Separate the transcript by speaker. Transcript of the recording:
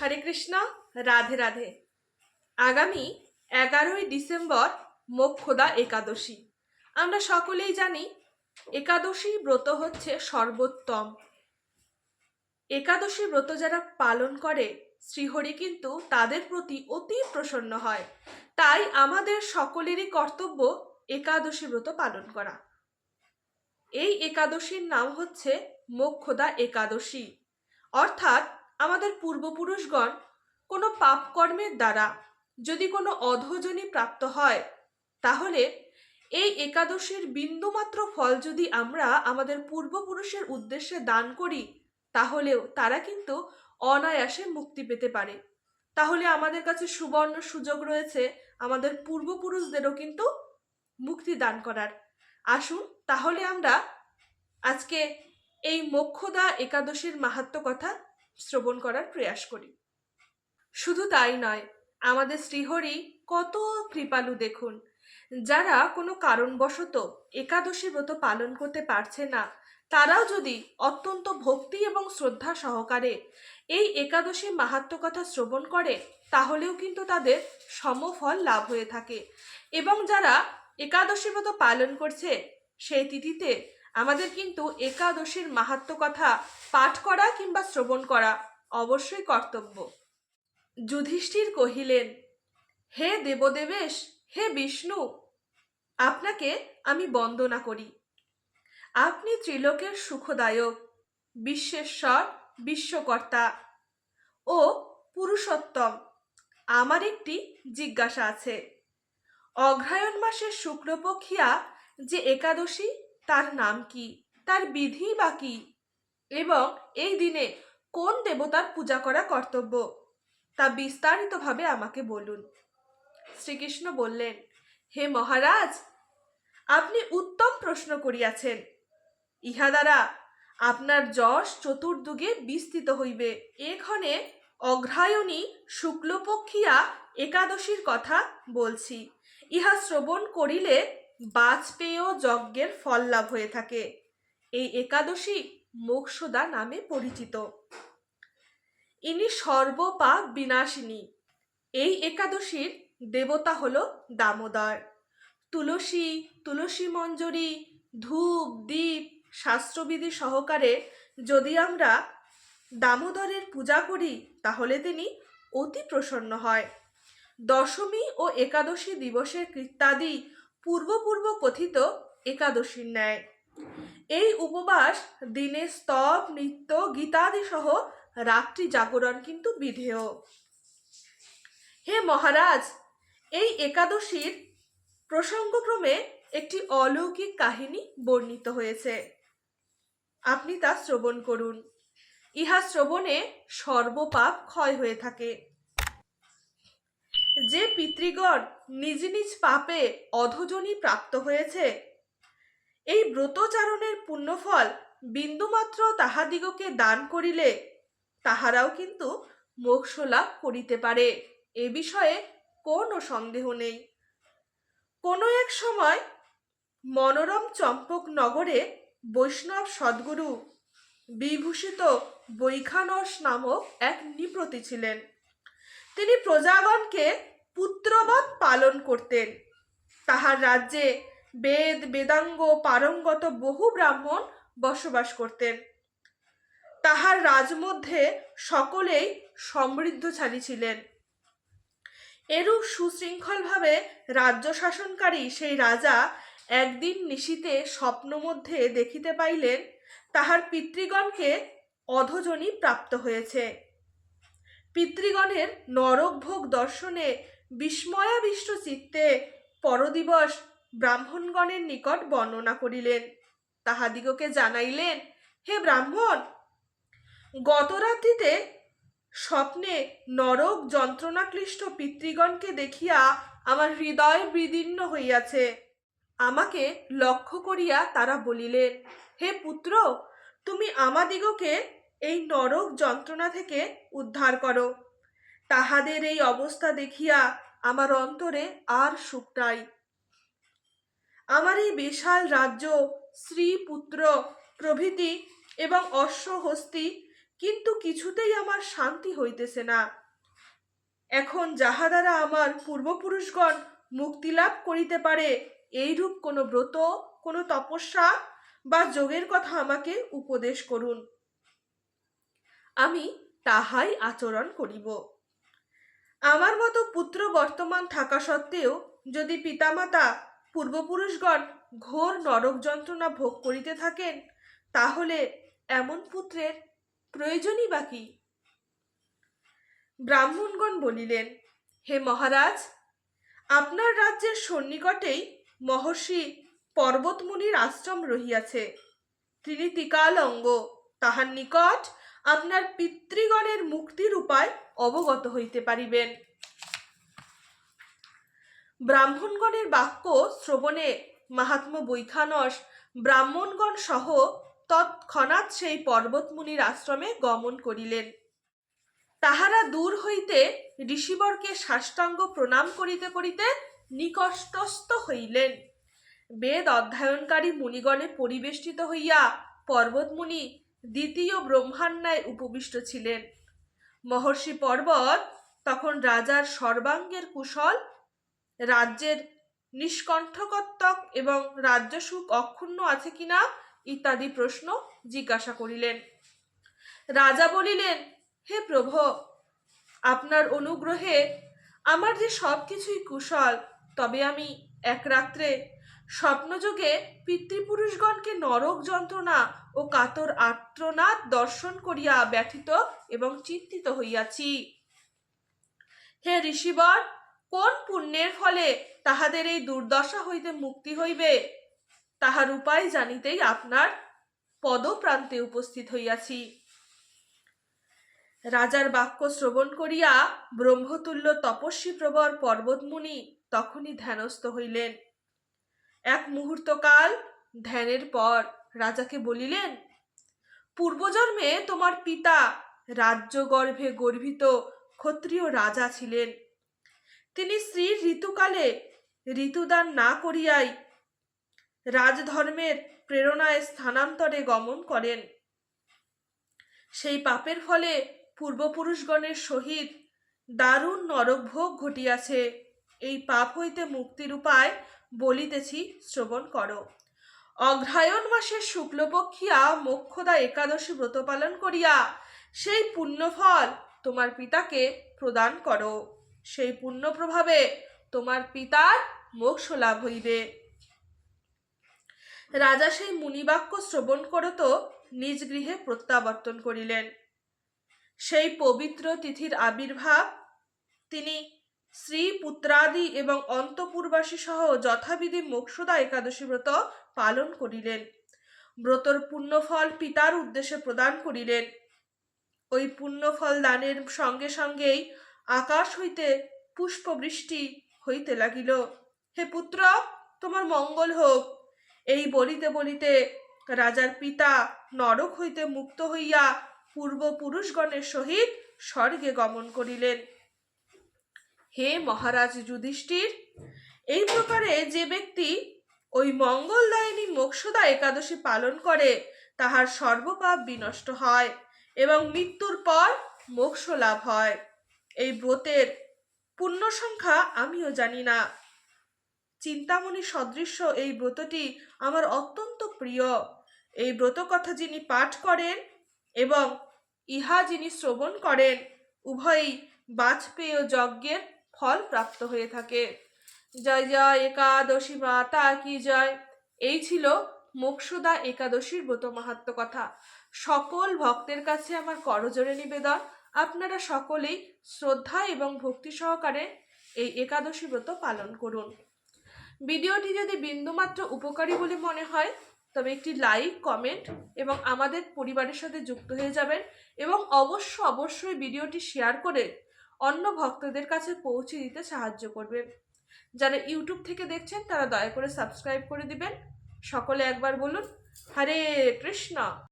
Speaker 1: হরে কৃষ্ণ, রাধে রাধে। আগামী এগারোই ডিসেম্বর মোক্ষদা একাদশী। আমরা সকলেই জানি একাদশী ব্রত হচ্ছে সর্বোত্তম। একাদশী ব্রত যারা পালন করে, শ্রীহরি কিন্তু তাদের প্রতি অতি প্রসন্ন হয়। তাই আমাদের সকলেরই কর্তব্য একাদশী ব্রত পালন করা। এই একাদশীর নাম হচ্ছে মোক্ষদা একাদশী। অর্থাৎ আমাদের পূর্বপুরুষগণ কোনো পাপকর্মের দ্বারা যদি কোনো অধজনী প্রাপ্ত হয়, তাহলে এই একাদশীর বিন্দুমাত্র ফল যদি আমরা আমাদের পূর্বপুরুষের উদ্দেশ্যে দান করি, তাহলেও তারা কিন্তু অনায়াসে মুক্তি পেতে পারে। তাহলে আমাদের কাছে সুবর্ণ সুযোগ রয়েছে, আমাদের পূর্বপুরুষদেরও কিন্তু মুক্তি দান করার। আসুন তাহলে আমরা আজকে এই মোক্ষদা একাদশীর মাহাত্ম কথা শ্রবণ করার প্রয়াস করি। শুধু তাই নয়, আমাদের শ্রীহরি কত কৃপালু দেখুন, যারা কোনো কারণবশত একাদশী ব্রত পালন করতে পারছে না, তারাও যদি অত্যন্ত ভক্তি এবং শ্রদ্ধা সহকারে এই একাদশী মাহাত্ম কথা শ্রবণ করে, তাহলেও কিন্তু তাদের সমফল লাভ হয়ে থাকে এবং যারা একাদশী ব্রত পালন করছে, সেই তিথিতে আমাদের কিন্তু একাদশীর মাহাত্ম কথা পাঠ করা কিংবা শ্রবণ করা অবশ্যই কর্তব্য। যুধিষ্ঠির কহিলেন, হে দেবদেবেশ, হে বিষ্ণু, আপনাকে আমি বন্দনা করি। আপনি ত্রিলোকের সুখদায়ক, বিশ্বেশ্বর, বিশ্বকর্তা ও পুরুষোত্তম। আমার একটি জিজ্ঞাসা আছে অগ্রায়ণ মাসের শুক্লপক্ষিয়া যে একাদশী তার নাম কি? তার বিধি বা কি? এবং এই দিনে কোন দেবতার পূজা করা কর্তব্য? তা বিস্তারিতভাবে আমাকে বলুন। শ্রীকৃষ্ণ বললেন, হে মহারাজ, আপনি উত্তম প্রশ্ন করিয়াছেন। ইহা দ্বারা আপনার যশ চতুর্দিকে বিস্তৃত হইবে। এক্ষণে অগ্রায়ণী শুক্লপক্ষিয়া একাদশীর কথা বলছি। ইহা শ্রবণ করিলে বাজপেয় যজ্ঞের ফল লাভ হয়ে থাকে। এই একাদশী মোক্ষদা নামে পরিচিত। ইনি সর্বপা বিনাশিনী। এই একাদশীর দেবতা হল দামোদর। তুলসী তুলসী মঞ্জরি, ধূপ দ্বীপ শাস্ত্রবিধি সহকারে যদি আমরা দামোদরের পূজা করি, তাহলে তিনি অতি প্রসন্ন হয়। দশমী ও একাদশী দিবসের কৃত্যাদি পূর্বপূর্ব কথিত একাদশীর ন্যায়। এই উপবাস দিনে স্তব, নৃত্য, গীতাদি সহ রাত্রি জাগরণ কিন্তু বিধেয়। হে মহারাজ, এই একাদশীর প্রসঙ্গক্রমে একটি অলৌকিক কাহিনী বর্ণিত হয়েছে। আপনি তা শ্রবণ করুন। ইহা শ্রবণে সর্বপাপ ক্ষয় হয়ে থাকে। যে পিতৃগণ নিজ নিজ পাপে অধজনী প্রাপ্ত হয়েছে, এই ব্রতচারণের পুণ্যফল বিন্দুমাত্র তাহাদিগকে দান করিলে তাহারাও কিন্তু মোক্ষ লাভ করিতে পারে। এ বিষয়ে কোনো সন্দেহ নেই। কোনো এক সময় মনোরম চম্পক নগরে বৈষ্ণব সদ্গুরু বিভূষিত বৈখানস নামক এক নৃপতি ছিলেন। তিনি প্রজাগণকে পুত্রবৎ পালন করতেন। তাহার রাজ্যে বেদ, বেদাঙ্গ, পারঙ্গত বহু ব্রাহ্মণ বসবাস করতেন। তাহার রাজমধ্যে সকলেই সমৃদ্ধশালী ছিলেন। এরূপ সুশৃঙ্খলভাবে রাজ্য শাসনকারী সেই রাজা একদিন নিশীতে স্বপ্ন মধ্যে দেখিতে পাইলেন, তাহার পিতৃগণকে অধজনী প্রাপ্ত হয়েছে। পিতৃগণের নরকভোগ দর্শনে বিস্ময়াবিষ্ট চিত্তে পরদিবস ব্রাহ্মণগণের নিকট বর্ণনা করিলেন। তাহাদিগকে জানাইলেন, হে ব্রাহ্মণ গত রাত্রিতে স্বপ্নে নরক যন্ত্রণাক্লিষ্ট পিতৃগণকে দেখিয়া আমার হৃদয় বিদীর্ণ হইয়াছে। আমাকে লক্ষ্য করিয়া তারা বলিলেন, হে পুত্র, তুমি আমাদিগকে এই নরক যন্ত্রণা থেকে উদ্ধার করো। তাহাদের এই অবস্থা দেখিয়া আমার অন্তরে আর সুখ নাই। আমার এই বিশাল রাজ্য স্ত্রী পুত্র প্রভৃতি এবং অশ্বহস্তি কিন্তু কিছুতেই আমার শান্তি হইতেছে না। এখন যাহা দ্বারা আমার পূর্বপুরুষগণ মুক্তি লাভ করিতে পারে, এইরূপ কোনো ব্রত, কোনো তপস্যা বা যোগের কথা আমাকে উপদেশ করুন। আমি তাহাই আচরণ করিব। আমার মতো পুত্র বর্তমান থাকা সত্ত্বেও যদি পিতামাতা পূর্বপুরুষগণ ঘোর নরক যন্ত্রণা ভোগ করিতে থাকেন, তাহলে এমন পুত্রের প্রয়োজনই বা কি? ব্রাহ্মণগণ বলিলেন, হে মহারাজ, আপনার রাজ্যের সন্নিকটেই মহর্ষি পর্বতমুনির আশ্রম রহিয়াছে। তিনি টিকালঙ্গ তাহার নিকট আপনার পিতৃগণের মুক্তির উপায় অবগত হইতে পারিবেন। ব্রাহ্মণগণের বাক্য শ্রবণে মাহাত্ম বৈখানস, ব্রাহ্মণগণ সহ তৎক্ষণাৎ সেই পর্বতমুনির আশ্রমে গমন করিলেন। তাহারা দূর হইতে ঋষিবরকে সাষ্টাঙ্গ প্রণাম করিতে করিতে নিকষ্টস্থ হইলেন। বেদ অধ্যয়নকারী মুনিগণে পরিবেষ্টিত হইয়া পর্বতমুনি দ্বিতীয় ব্রহ্মান্যায় উপবিষ্ট ছিলেন। মহর্ষি পর্বত তখন রাজার সর্বাঙ্গের কুশল, রাজ্যের নিষ্কণ্ঠকত্তক এবং রাজ্য সুখ অক্ষুণ্ণ আছে কিনা ইত্যাদি প্রশ্ন জিজ্ঞাসা করিলেন। রাজা বলিলেন, হে প্রভ, আপনার অনুগ্রহে আমার যে সব কিছুই কুশল, তবে আমি এক রাত্রে স্বপ্নযোগে পিতৃপুরুষগণকে নরক যন্ত্রণা ও কাতর আর্ত্রনাদ দর্শন করিয়া ব্যথিত এবং চিন্তিত হইয়াছি। হে ঋষিবর, কোন পুণ্যের ফলে তাহাদের এই দুর্দশা হইতে মুক্তি হইবে? তাহার উপায় জানিতেই আপনার পদপ্রান্তে উপস্থিত হইয়াছি। রাজার বাক্য শ্রবণ করিয়া ব্রহ্মতুল্য তপস্বী প্রবর পর্বতমুনি তখনই ধ্যানস্থ হইলেন। এক মুহূর্তকাল ধ্যানের পর রাজাকে বলিলেন, পূর্বজন্মে তোমার পিতা রাজ্য গর্ভে গর্ভিত ক্ষত্রিয় রাজা ছিলেন। তিনি স্ত্রীর ঋতুকালে ঋতুদান না করিয়াই রাজধর্মের প্রেরণায় স্থানান্তরে গমন করেন। সেই পাপের ফলে পূর্বপুরুষগণের সহিত দারুণ নরকভোগ ঘটিয়াছে। এই পাপ হইতে মুক্তির উপায় বলিতেছি, শ্রবণ করো। অগ্রায়ণ মাসের শুক্লপক্ষিয়া মোক্ষদা একাদশী ব্রত পালন করিয়া সেই পুণ্যফল তোমার পিতাকে প্রদান করো। সেই পুণ্য প্রভাবে তোমার পিতার মোক্ষ লাভ হইবে। রাজা সেই মুনিবাক্য শ্রবণ করত, নিজ গৃহে প্রত্যাবর্তন করিলেন। সেই পবিত্র তিথির আবির্ভাব তিনি স্ত্রী পুত্রাদি এবং অন্তপুরবাসী সহ যথাবিধি মোক্ষদা একাদশী ব্রত পালন করিলেন। ব্রতর পুণ্যফল পিতার উদ্দেশ্যে প্রদান করিলেন। ওই পুণ্যফল দানের সঙ্গে সঙ্গেই আকাশ হইতে পুষ্পবৃষ্টি হইতে লাগিল। হে পুত্র, তোমার মঙ্গল হোক। এই বলিতে বলিতে রাজার পিতা নরক হইতে মুক্ত হইয়া পূর্বপুরুষগণের সহিত স্বর্গে গমন করিলেন। হে মহারাজ যুধিষ্ঠির। এই প্রকারে যে ব্যক্তি ওই মঙ্গলদায়িনী মোক্ষদা একাদশী পালন করে, তাহার সর্বপাপ বিনষ্ট হয় এবং মৃত্যুর পর মোক্ষ লাভ হয়। এই ব্রতের পূর্ণ সংখ্যা আমিও জানি না। চিন্তামণি সদৃশ্য এই ব্রতটি আমার অত্যন্ত প্রিয়। এই ব্রত কথা যিনি পাঠ করেন এবং ইহা যিনি শ্রবণ করেন, উভয়ই বাজপেয় যজ্ঞের ফল প্রাপ্ত হয়ে থাকে। জয় জয়, একাদশী মাতা কি জয়? এই ছিল মোক্ষদা একাদশীর ব্রত মাহাত্ম কথা। সকল ভক্তের কাছে আমার করজোরে নিবেদন। আপনারা সকলেই শ্রদ্ধা এবং ভক্তি সহকারে এই একাদশী ব্রত পালন করুন। ভিডিওটি যদি বিন্দুমাত্র উপকারী বলে মনে হয়, তবে একটি লাইক, কমেন্ট এবং আমাদের পরিবারের সাথে যুক্ত হয়ে যাবেন এবং অবশ্য, অবশ্যই ভিডিওটি শেয়ার করে অন্য ভক্তদের কাছে পৌঁছে দিতে সাহায্য করবে। যারা ইউটিউব থেকে দেখছেন, তারা দয়া করে সাবস্ক্রাইব করে দিবেন। সকলে একবার বলুন, হরে কৃষ্ণ।